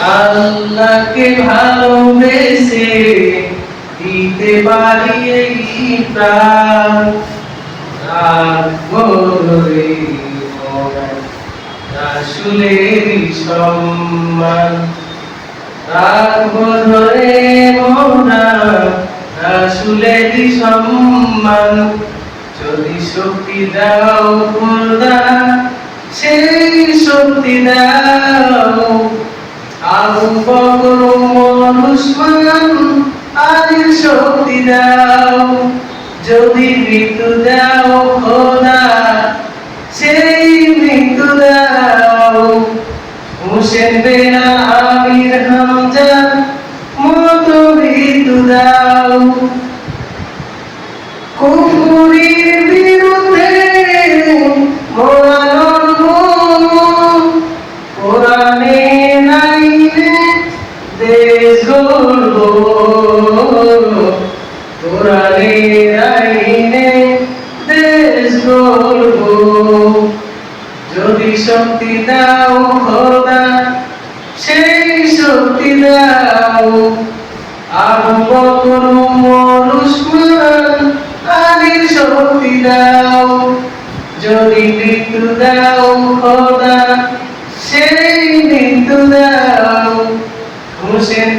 আল্লাহকে ভালোবেসে দিতে পারি এই প্রাণ। রাসুলের সম্মান। রাখব ধরে মোনা, রাসুলের সম্মান। যদি শক্তি দাও খোদা, সেই শক্তি দাও আবু বকর ওমর উসমান আলীর শক্তি দাও। যদি মৃত্যু দাও, খোদা, সেই মৃত্যু দাও। হোসেন বেনা, আমির হামজা, মতো মৃত্যু দাও। যদি শক্তি দাও খোদা, সেই শক্তি দাও। আবু বকর ওমর উসমান আলীর শক্তি দাও, যদি মৃত্যু দাও খোদা, সেই মৃত্যু দাও। হোসেন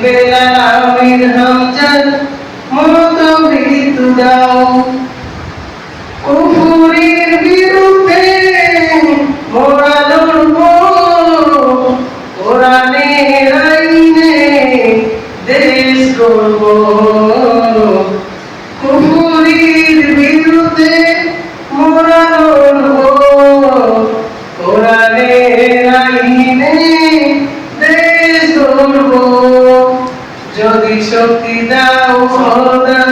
যদি শক্তি দাও খোদা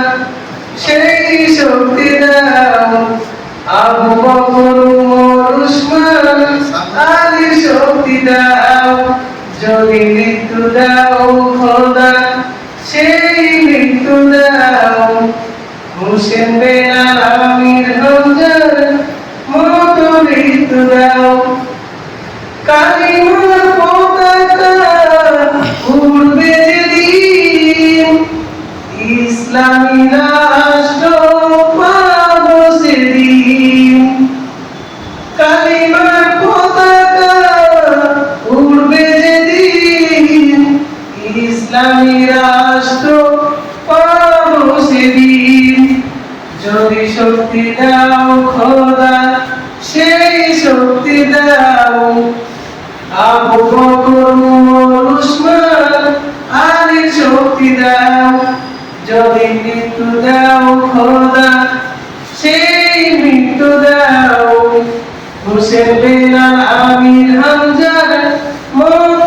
সেই শক্তি দাও আবু বকর ওমর উসমান আলী শক্তি দাও যদি মৃত্যু দাও খোদা সেই মৃত্যু দাও হোসেন বেলাল শক্তি দাও খোদা, সেই শক্তি দাও। আবু বকর উমর উসমান আলী শক্তি দাও। যদি মৃত্যু দাও খোদা, সেই মৃত্যু দাও। হোসেন বেলাল আমির হামজার মন